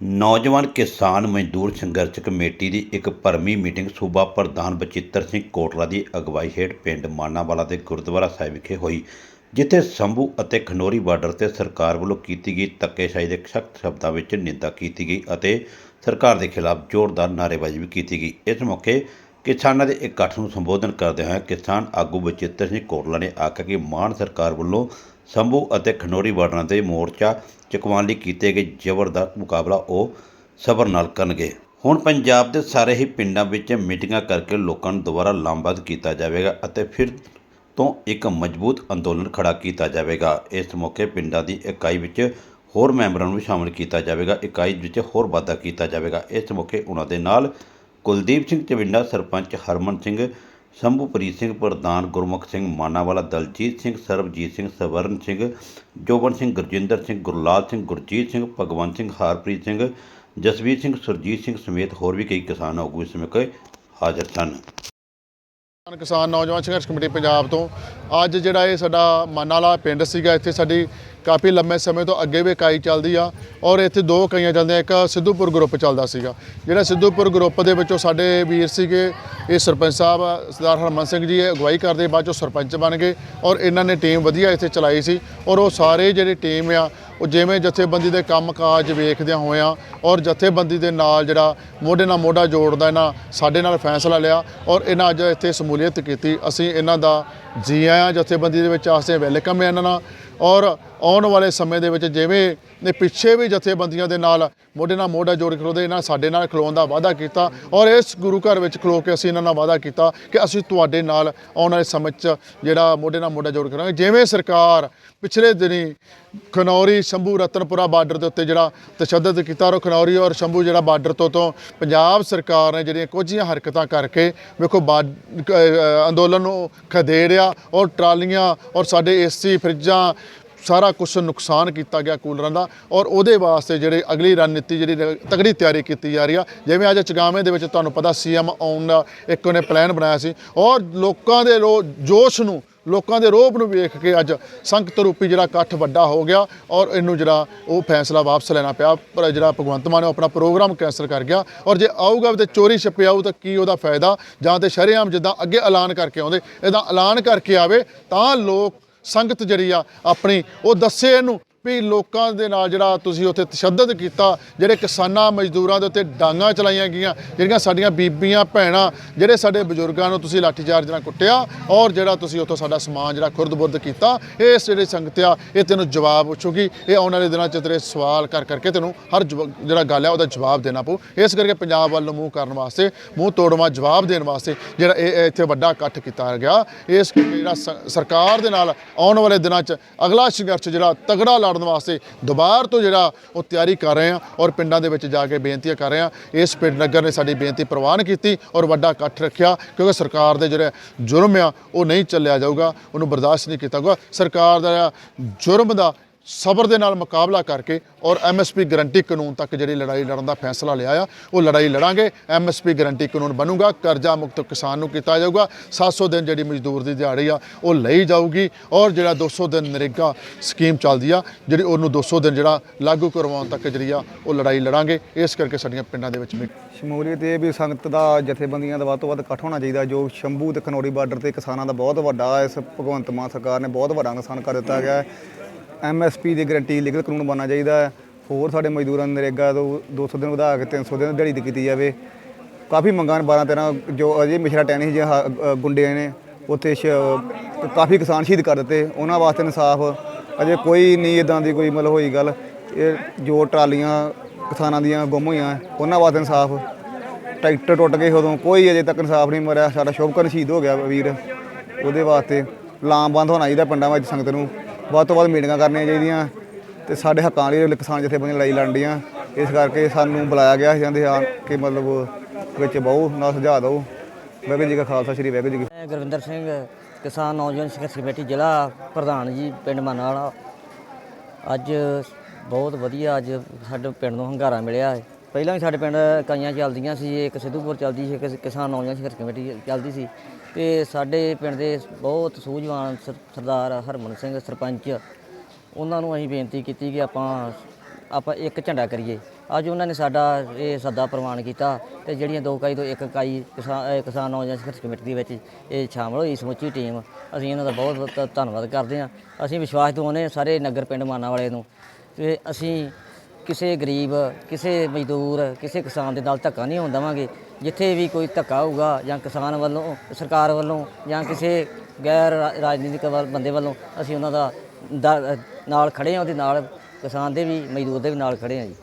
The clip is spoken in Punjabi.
ਨੌਜਵਾਨ ਕਿਸਾਨ ਮਜ਼ਦੂਰ ਸੰਘਰਸ਼ ਕਮੇਟੀ ਦੀ ਇੱਕ ਭਰਮੀ ਮੀਟਿੰਗ ਸੂਬਾ ਪ੍ਰਧਾਨ ਬਚਿੱਤਰ ਸਿੰਘ ਕੋਟਲਾ ਦੀ ਅਗਵਾਈ ਹੇਠ ਪਿੰਡ ਮਾਨਾਵਾਲਾ ਦੇ ਗੁਰਦੁਆਰਾ ਸਾਹਿਬ ਵਿਖੇ ਹੋਈ, ਜਿੱਥੇ ਸੰਭੂ ਅਤੇ ਖਨੋਰੀ ਬਾਰਡਰ ਤੇ ਸਰਕਾਰ ਵੱਲੋਂ ਕੀਤੀ ਗਈ ਧੱਕੇਸ਼ਾਹੀ ਦੇ ਸਖਤ ਸ਼ਬਦਾਂ ਵਿੱਚ ਨਿੰਦਾ ਕੀਤੀ ਗਈ ਅਤੇ ਸਰਕਾਰ ਦੇ ਖਿਲਾਫ ਜ਼ੋਰਦਾਰ ਨਾਅਰੇਬਾਜ਼ੀ ਵੀ ਕੀਤੀ ਗਈ। ਇਸ ਮੌਕੇ ਕਿਸਾਨਾਂ ਦੇ ਇਕੱਠ ਨੂੰ ਸੰਬੋਧਨ ਕਰਦੇ ਹੋਏ ਕਿਸਾਨ ਆਗੂ ਬਚਿੱਤਰ ਸਿੰਘ ਕੋਟਲਾ ਨੇ ਆਖਿਆ ਕਿ ਮਾਨ ਸਰਕਾਰ ਵੱਲੋਂ ਸੰਭੂ ਅਤੇ ਖਨੋਰੀ ਬਾਰਡਰਾਂ ਤੇ ਮੋਰਚਾ ਚੁਕਵਾਉਣ ਲਈ ਕੀਤੇ ਗਏ ਜ਼ਬਰ ਦਾ ਮੁਕਾਬਲਾ ਉਹ ਸਬਰ ਨਾਲ ਕਰਨਗੇ। ਹੁਣ ਪੰਜਾਬ ਦੇ ਸਾਰੇ ਹੀ ਪਿੰਡਾਂ ਵਿੱਚ ਮੀਟਿੰਗਾਂ ਕਰਕੇ ਲੋਕਾਂ ਨੂੰ ਦੁਬਾਰਾ ਲਾਮਬੱਧ ਕੀਤਾ ਜਾਵੇਗਾ ਅਤੇ ਫਿਰ ਤੋਂ ਇੱਕ ਮਜ਼ਬੂਤ ਅੰਦੋਲਨ ਖੜਾ ਕੀਤਾ ਜਾਵੇਗਾ। ਇਸ ਮੌਕੇ ਪਿੰਡਾਂ ਦੀ ਇਕਾਈ ਵਿੱਚ ਹੋਰ ਮੈਂਬਰਾਂ ਨੂੰ ਵੀ ਸ਼ਾਮਲ ਕੀਤਾ ਜਾਵੇਗਾ। ਇਕਾਈ ਵਿੱਚ ਹੋਰ ਵਾਧਾ ਕੀਤਾ ਜਾਵੇਗਾ। ਇਸ ਮੌਕੇ ਉਹਨਾਂ ਦੇ ਨਾਲ ਕੁਲਦੀਪ ਸਿੰਘ ਚਵਿੰਡਾ, ਸਰਪੰਚ ਹਰਮਨ ਸਿੰਘ ਸ਼ੰਭੂਪ੍ਰੀਤ ਸਿੰਘ ਪ੍ਰਧਾਨ, ਗੁਰਮੁਖ ਸਿੰਘ ਮਾਨਾਵਾਲਾ, ਦਲਜੀਤ ਸਿੰਘ, ਸਰਬਜੀਤ ਸਿੰਘ, ਸਵਰਨ ਸਿੰਘ, ਜੋਬਨ ਸਿੰਘ, ਗੁਰਜਿੰਦਰ ਸਿੰਘ, ਗੁਰਲਾਲ ਸਿੰਘ, ਗੁਰਜੀਤ ਸਿੰਘ, ਭਗਵੰਤ ਸਿੰਘ, ਹਾਰਪ੍ਰੀਤ ਸਿੰਘ, ਜਸਵੀਰ ਸਿੰਘ, ਸੁਰਜੀਤ ਸਿੰਘ ਸਮੇਤ ਹੋਰ ਵੀ ਕਈ ਕਿਸਾਨ ਆਗੂ ਇਸ ਮੌਕੇ ਹਾਜ਼ਰ ਸਨ। ਕਿਸਾਨ ਨੌਜਵਾਨ ਸੰਘਰਸ਼ ਕਮੇਟੀ ਪੰਜਾਬ ਤੋਂ ਅੱਜ ਜਿਹੜਾ ਇਹ ਸਾਡਾ ਮਾਨਾ ਪਿੰਡ ਸੀਗਾ, ਇੱਥੇ ਸਾਡੀ ਕਾਫੀ ਲੰਮੇ ਸਮੇਂ ਤੋਂ ਅੱਗੇ ਵੀ ਇਕਾਈ ਚੱਲਦੀ ਆ ਔਰ ਇੱਥੇ ਦੋ ਇਕਾਈਆਂ ਚੱਲਦੀਆਂ, ਇੱਕ ਸਿੱਧੂਪੁਰ ਗਰੁੱਪ ਚੱਲਦਾ ਸੀਗਾ। ਜਿਹੜਾ ਸਿੱਧੂਪੁਰ ਗਰੁੱਪ ਦੇ ਵਿੱਚੋਂ ਸਾਡੇ ਵੀਰ ਸੀਗੇ, ਇਹ ਸਰਪੰਚ ਸਾਹਿਬ, ਸਰਦਾਰ ਹਰਮਨ ਸਿੰਘ ਜੀ, ਇਹ ਅਗਵਾਈ ਕਰਦੇ, ਬਾਅਦ ਚੋਂ ਸਰਪੰਚ ਬਣ ਗਏ ਔਰ ਇਹਨਾਂ ਨੇ ਟੀਮ ਵਧੀਆ ਇੱਥੇ ਚਲਾਈ ਸੀ ਔਰ ਉਹ ਸਾਰੇ ਜਿਹੜੀ ਟੀਮ ਆ, ਉਹ ਜਿਵੇਂ ਜਥੇਬੰਦੀ ਦੇ ਕੰਮਕਾਜ ਵੇਖਦਿਆਂ ਹੋਇਆਂ ਔਰ ਜਥੇਬੰਦੀ ਦੇ ਨਾਲ ਜਿਹੜਾ ਮੋਢੇ ਨਾਲ ਮੋਢਾ ਜੋੜਦਾ ਇਹਨਾਂ, ਸਾਡੇ ਨਾਲ ਫੈਸਲਾ ਲਿਆ ਔਰ ਇਹਨਾਂ ਅੱਜ ਇੱਥੇ ਸਮੂਲੀਅਤ ਕੀਤੀ। ਅਸੀਂ ਇਹਨਾਂ ਦਾ ਜੀ ਆਇਆਂ ਜਥੇਬੰਦੀ ਦੇ ਵਿੱਚ ਆਸਤੇ ਵੈਲਕਮ ਹੈ ਇਹਨਾਂ ਨਾਲ ਔਰ ਆਉਣ ਵਾਲੇ ਸਮੇਂ ਦੇ ਵਿੱਚ ਜਿਵੇਂ ਨੇ ਪਿੱਛੇ ਵੀ ਜਥੇਬੰਦੀਆਂ ਦੇ ਨਾਲ ਮੋਢੇ ਨਾਲ ਮੋਢਾ ਜੋੜ ਕੇ ਉਹਦੇ ਇਹਨਾਂ ਸਾਡੇ ਨਾਲ ਖਲੋਣ ਦਾ ਵਾਅਦਾ ਕੀਤਾ ਔਰ ਇਸ ਗੁਰੂ ਘਰ ਵਿੱਚ ਖਲੋ ਕੇ ਅਸੀਂ ਇਹਨਾਂ ਨਾਲ ਵਾਅਦਾ ਕੀਤਾ ਕਿ ਅਸੀਂ ਤੁਹਾਡੇ ਨਾਲ ਆਉਣ ਵਾਲੇ ਸਮੇਂ 'ਚ ਜਿਹੜਾ ਮੋਢੇ ਨਾਲ ਮੋਢਾ ਜੋੜ ਕਰਾਂਗੇ। ਜਿਵੇਂ ਸਰਕਾਰ ਪਿਛਲੇ ਦਿਨੀ ਖਨੌਰੀ ਸ਼ੰਭੂ ਰਤਨਪੁਰਾ ਬਾਰਡਰ ਦੇ ਉੱਤੇ ਜਿਹੜਾ ਤਸ਼ੱਦਦ ਕੀਤਾ ਔਰ ਖਨੌਰੀ ਔਰ ਸ਼ੰਭੂ ਜਿਹੜਾ ਬਾਰਡਰ ਤੋਂ ਤੋਂ ਪੰਜਾਬ ਸਰਕਾਰ ਨੇ ਜਿਹੜੀਆਂ ਕੁਝੀਆਂ ਹਰਕਤਾਂ ਕਰਕੇ ਵੇਖੋ ਬਾ- ਅੰਦੋਲਨ ਨੂੰ ਖਦੇੜਿਆ ਔਰ ਟਰਾਲੀਆਂ ਔਰ ਸਾਡੇ ਏਸੀ, ਫਰਿੱਜਾਂ ਸਾਰਾ ਕੁਝ ਨੁਕਸਾਨ ਕੀਤਾ ਗਿਆ ਕੂਲਰਾਂ ਦਾ ਔਰ ਉਹਦੇ ਵਾਸਤੇ ਜਿਹੜੇ ਅਗਲੀ ਰਣਨੀਤੀ ਜਿਹੜੀ ਰ- ਤਗੜੀ ਤਿਆਰੀ ਕੀਤੀ ਜਾ ਰਹੀ ਆ, ਜਿਵੇਂ ਅੱਜ ਚਗਾਵੇਂ ਦੇ ਵਿੱਚ ਤੁਹਾਨੂੰ ਪਤਾ ਸੀਐਮ ਆਉਣ ਦਾ ਇੱਕ ਉਹਨੇ ਪਲਾਨ ਬਣਾਇਆ ਸੀ ਔਰ ਲੋਕਾਂ ਦੇ ਰੋ, ਜੋਸ਼ ਨੂੰ, ਲੋਕਾਂ ਦੇ ਰੋਹ ਨੂੰ ਵੇਖ ਕੇ ਅੱਜ ਸੰਗਤ ਰੂਪੀ ਜਿਹੜਾ ਇਕੱਠ ਵੱਡਾ ਹੋ ਗਿਆ ਔਰ ਇਹਨੂੰ ਜਿਹੜਾ ਉਹ ਫੈਸਲਾ ਵਾਪਸ ਲੈਣਾ ਪਿਆ, ਪਰ ਜਿਹੜਾ ਭਗਵੰਤ ਮਾਨ ਉਹ ਆਪਣਾ ਪ੍ਰੋਗਰਾਮ ਕੈਂਸਲ ਕਰ ਗਿਆ ਔਰ ਜੇ ਆਊਗਾ ਵੀ ਤੇ ਚੋਰੀ ਛੱਪੇ ਆਊ ਤਾਂ ਕੀ ਉਹਦਾ ਫਾਇਦਾ ਜਾਂ ਤੇ ਸ਼ਰੇਆਮ ਜਿੱਦਾਂ ਅੱਗੇ ਐਲਾਨ ਕਰਕੇ ਆਉਂਦੇ, ਇਹਦਾ ਐਲਾਨ ਕਰਕੇ ਆਵੇ ਤਾਂ ਲੋਕ ਸੰਗਤ ਜਿਹੜੀ ਆ ਆਪਣੀ ਉਹ ਦੱਸੇ ਇਹਨੂੰ। ਵੀ ਲੋਕਾਂ ਦੇ ਨਾਲ ਜਿਹੜਾ ਤੁਸੀਂ ਉੱਥੇ ਤਸ਼ੱਦਦ ਕੀਤਾ, ਜਿਹੜੇ ਕਿਸਾਨਾਂ ਮਜ਼ਦੂਰਾਂ ਦੇ ਉੱਤੇ ਡਾਂਗਾਂ ਚਲਾਈਆਂ ਗਈਆਂ, ਜਿਹੜੀਆਂ ਸਾਡੀਆਂ ਬੀਬੀਆਂ, ਭੈਣਾਂ, ਜਿਹੜੇ ਸਾਡੇ ਬਜ਼ੁਰਗਾਂ ਨੂੰ ਤੁਸੀਂ ਲਾਠੀਚਾਰਜ ਨਾਲ ਕੁੱਟਿਆ ਔਰ ਜਿਹੜਾ ਤੁਸੀਂ ਉੱਥੋਂ ਸਾਡਾ ਸਮਾਨ ਜਿਹੜਾ ਖੁਰਦ-ਬੁਰਦ ਕੀਤਾ ਇਸ ਜਿਹੜੇ ਸੰਗਤ ਆ, ਇਹ ਤੈਨੂੰ ਜਵਾਬ ਪੁੱਛੂਗੀ, ਇਹ ਆਉਣ ਵਾਲੇ ਦਿਨਾਂ 'ਚ ਤੇਰੇ ਸਵਾਲ ਕਰ ਕਰਕੇ ਤੈਨੂੰ ਹਰ ਜਿਹੜਾ ਗੱਲ ਹੈ ਉਹਦਾ ਜਵਾਬ ਦੇਣਾ ਪਊ। ਇਸ ਕਰਕੇ ਪੰਜਾਬ ਵੱਲ ਨੂੰ ਮੂੰਹ ਕਰਨ ਵਾਸਤੇ, ਮੂੰਹ ਤੋੜਵਾ, ਜਵਾਬ ਦੇਣ ਵਾਸਤੇ ਜਿਹੜਾ ਇਹ ਇੱਥੇ ਵੱਡਾ ਇਕੱਠ ਕੀਤਾ ਗਿਆ। ਇਸ ਕਰਕੇ ਜਿਹੜਾ ਸ- ਸਰਕਾਰ ਦੇ ਨਾਲ ਆਉਣ ਵਾਲੇ ਦਿਨਾਂ 'ਚ ਅਗਲਾ ਸੰਘਰਸ਼ ਜਿਹੜਾ ਤਗੜਾ ਲੜਨ ਵਾਸਤੇ ਦੁਬਾਰ ਤੋਂ ਜਿਹੜਾ ਉਹ ਤਿਆਰੀ ਕਰ ਰਹੇ ਆ ਔਰ ਪਿੰਡਾਂ ਦੇ ਵਿੱਚ ਜਾ ਕੇ ਬੇਨਤੀਆਂ ਕਰ ਰਹੇ ਆ ਇਸ ਪਿੰਡ ਨਗਰ ਨੇ ਸਾਡੀ ਬੇਨਤੀ ਪ੍ਰਵਾਨ ਕੀਤੀ ਔਰ ਵੱਡਾ ਇਕੱਠ ਰੱਖਿਆ ਕਿਉਂਕਿ ਸਰਕਾਰ ਦੇ ਜਿਹੜੇ ਜੁਰਮ ਆ, ਉਹ ਨਹੀਂ ਚੱਲਿਆ ਜਾਊਗਾ, ਉਹਨੂੰ ਬਰਦਾਸ਼ਤ ਨਹੀਂ ਕੀਤਾ ਜਾਊਗਾ। ਸਰਕਾਰ ਦਾ ਜੁਰਮ ਦਾ ਸਬਰ ਦੇ ਨਾਲ ਮੁਕਾਬਲਾ ਕਰਕੇ ਔਰ ਐਮਐਸਪੀ ਗਰੰਟੀ ਕਾਨੂੰਨ ਤੱਕ ਜਿਹੜੀ ਲੜਾਈ ਲੜਨ ਦਾ ਫੈਸਲਾ ਲਿਆ ਆ, ਉਹ ਲੜਾਈ ਲੜਾਂਗੇ। ਐਮਐਸਪੀ ਗਰੰਟੀ ਕਾਨੂੰਨ ਬਣੂਗਾ, ਕਰਜ਼ਾ ਮੁਕਤ ਕਿਸਾਨ ਨੂੰ ਕੀਤਾ ਜਾਊਗਾ। 700 ਦਿਨ ਜਿਹੜੀ ਮਜ਼ਦੂਰ ਦੀ ਦਿਹਾੜੀ ਆ, ਉਹ ਲਈ ਜਾਊਗੀ। ਔਰ ਜਿਹੜਾ 200 ਦਿਨ ਨਰੇਗਾ ਸਕੀਮ ਚੱਲਦੀ ਆ, ਜਿਹੜੀ ਉਹਨੂੰ 200 ਦਿਨ ਜਿਹੜਾ ਲਾਗੂ ਕਰਵਾਉਣ ਤੱਕ ਜਿਹੜੀ ਆ, ਉਹ ਲੜਾਈ ਲੜਾਂਗੇ। ਇਸ ਕਰਕੇ ਸਾਡੀਆਂ ਪਿੰਡਾਂ ਦੇ ਵਿੱਚ ਮੀ- ਸ਼ਮੂਲੀਅਤ ਇਹ ਵੀ ਸੰਗਤ ਦਾ ਜਥੇਬੰਦੀਆਂ ਦਾ ਵੱਧ ਤੋਂ ਵੱਧ ਇਕੱਠ ਹੋਣਾ ਚਾਹੀਦਾ, ਜੋ ਸ਼ੰਭੂ ਤੇ ਖਨੌਰੀ ਬਾਰਡਰ ਤੇ ਕਿਸਾਨਾਂ ਦਾ ਬਹੁਤ ਵੱਡਾ ਇਸ ਭਗਵੰਤ ਮਾਨ ਸਰਕਾਰ ਨੇ ਬਹੁਤ ਵੱਡਾ ਨੁਕਸਾਨ ਕਰ ਦਿੱਤਾ ਗਿਆ ਹੈ। ਐਮਐਸਪੀ ਦੀ ਗਰੰਟੀ ਲੀਗਲ ਕਾਨੂੰਨ ਬਣਨਾ ਚਾਹੀਦਾ ਹੈ। ਹੋਰ ਸਾਡੇ ਮਜ਼ਦੂਰਾਂ ਨੂੰ ਨਰੇਗਾ ਤੋਂ 200 ਦਿਨ ਵਧਾ ਕੇ 300 ਦਿਨ ਦਿਹਾੜੀ ਕੀਤੀ ਜਾਵੇ। ਕਾਫੀ ਮੰਗਾਂ ਨੇ 12 13 ਜੋ ਅਜੇ ਮਿਸ਼ਰਾ ਟੈਣੀ ਜੇ ਗੁੰਡੇ ਨੇ, ਉੱਥੇ ਸ਼- ਕਾਫੀ ਕਿਸਾਨ ਸ਼ਹੀਦ ਕਰ ਦਿੱਤੇ। ਉਹਨਾਂ ਵਾਸਤੇ ਇਨਸਾਫ, ਅਜੇ ਕੋਈ ਨਹੀਂ ਇਦਾਂ ਦੀ ਕੋਈ ਮਤਲਬ ਹੋਈ ਗੱਲ। ਇਹ ਜੋ ਟਰਾਲੀਆਂ ਕਿਸਾਨਾਂ ਦੀਆਂ ਗੁੰਮ ਹੋਈਆਂ, ਉਹਨਾਂ ਵਾਸਤੇ ਇਨਸਾਫ। ਟਰੈਕਟਰ ਟੁੱਟ ਗਏ ਉਦੋਂ, ਕੋਈ ਅਜੇ ਤੱਕ ਇਨਸਾਫ ਨਹੀਂ ਮਰਿਆ ਸਾਡਾ ਸ਼ੁਭਕਰਨ ਸ਼ਹੀਦ ਹੋ ਗਿਆ ਵੀਰ। ਉਹਦੇ ਵਾਸਤੇ ਲਾਮਬੰਦ ਹੋਣਾ ਚਾਹੀਦਾ ਪਿੰਡਾਂ ਵਿੱਚ ਸੰਗਤ ਨੂੰ। ਵੱਧ ਤੋਂ ਵੱਧ ਮੀਟਿੰਗਾਂ ਕਰਨੀਆਂ ਚਾਹੀਦੀਆਂ ਤੇ ਸਾਡੇ ਹੱਕਾਂ ਲਈ ਕਿਸਾਨ ਜਥੇਬੰਦੀਆਂ ਲੜਾਈ ਲੜਦੀਆਂ ਇਸ ਕਰਕੇ ਸਾਨੂੰ ਬੁਲਾਇਆ ਗਿਆ ਜਾਂਦੇ ਆ ਕਿ ਮਤਲਬ ਵਿੱਚ ਬਹੁ ਨਾ ਸੁਝਾਅ ਦਿਓ। ਵਾਹਿਗੁਰੂ ਜੀ ਕਾ ਖਾਲਸਾ, ਸ੍ਰੀ ਵਾਹਿਗੁਰੂ ਜੀ ਮੈਂ ਗੁਰਵਿੰਦਰ ਸਿੰਘ, ਕਿਸਾਨ ਨੌਜਵਾਨ ਸੰਘਰਸ਼ ਕਮੇਟੀ ਜ਼ਿਲ੍ਹਾ ਪ੍ਰਧਾਨ ਜੀ, ਪਿੰਡ ਮਾਨਾਵਾਲਾ ਅੱਜ ਬਹੁਤ ਵਧੀਆ, ਅੱਜ ਸਾਡੇ ਪਿੰਡ ਨੂੰ ਹੰਗਾਰਾ ਮਿਲਿਆ ਹੈ। ਪਹਿਲਾਂ ਵੀ ਸਾਡੇ ਪਿੰਡ ਇਕਾਈਆਂ ਚੱਲਦੀਆਂ ਸੀ, ਇੱਕ ਸਿੱਧੂਪੁਰ ਚੱਲਦੀ ਸੀ, ਇੱਕ ਕਿਸਾਨ ਨੌਜਵਾਨ ਸੰਘਰਸ਼ ਕਮੇਟੀ ਚੱਲਦੀ ਸੀ। ਤੇ ਸਾਡੇ ਪਿੰਡ ਦੇ ਬਹੁਤ ਸੂਝਵਾਨ ਸਰਦਾਰ ਹਰਮਨ ਸਿੰਘ ਸਰਪੰਚ, ਉਹਨਾਂ ਨੂੰ ਅਸੀਂ ਬੇਨਤੀ ਕੀਤੀ ਕਿ ਆਪਾਂ ਆਪਾਂ ਇੱਕ ਝੰਡਾ ਕਰੀਏ। ਅੱਜ ਉਹਨਾਂ ਨੇ ਸਾਡਾ ਇਹ ਸੱਦਾ ਪ੍ਰਵਾਨ ਕੀਤਾ ਤੇ ਜਿਹੜੀਆਂ ਦੋ ਇਕਾਈ ਤੋਂ ਇੱਕ ਇਕਾਈ ਕਿਸਾਨ ਕਿਸਾਨ ਨੌਜਵਾਨ ਸੰਘਰਸ਼ ਕਮੇਟੀ ਦੇ ਵਿੱਚ, ਇਹ ਸ਼ਾਮਲ ਹੋਈ ਸਮੁੱਚੀ ਟੀਮ। ਅਸੀਂ ਇਹਨਾਂ ਦਾ ਬਹੁਤ ਬਹੁਤ ਧੰਨਵਾਦ ਕਰਦੇ ਹਾਂ। ਅਸੀਂ ਵਿਸ਼ਵਾਸ ਦਿਵਾਉਂਦੇ ਹਾਂ ਸਾਰੇ ਨਗਰ ਪਿੰਡ ਮਾਨਾ ਵਾਲੇ ਨੂੰ। ਕਿ ਅਸੀਂ ਕਿਸੇ ਗਰੀਬ, ਕਿਸੇ ਮਜ਼ਦੂਰ, ਕਿਸੇ ਕਿਸਾਨ ਦੇ ਨਾਲ ਧੱਕਾ ਨਹੀਂ ਹੋਣ ਦੇਵਾਂਗੇ। ਜਿੱਥੇ ਵੀ ਕੋਈ ਧੱਕਾ ਹੋਊਗਾ ਜਾਂ ਕਿਸਾਨ ਵੱਲੋਂ, ਸਰਕਾਰ ਵੱਲੋਂ ਜਾਂ ਕਿਸੇ ਗੈਰ ਰਾ- ਰਾਜਨੀਤਿਕ ਵੱਲ- ਬੰਦੇ ਵੱਲੋਂ, ਅਸੀਂ ਉਹਨਾਂ ਦਾ ਦਾ- ਨਾਲ ਖੜੇ ਹਾਂ, ਉਹਦੇ ਨਾਲ ਕਿਸਾਨ ਦੇ ਵੀ, ਮਜ਼ਦੂਰ ਦੇ ਵੀ ਨਾਲ ਖੜੇ ਹਾਂ ਜੀ।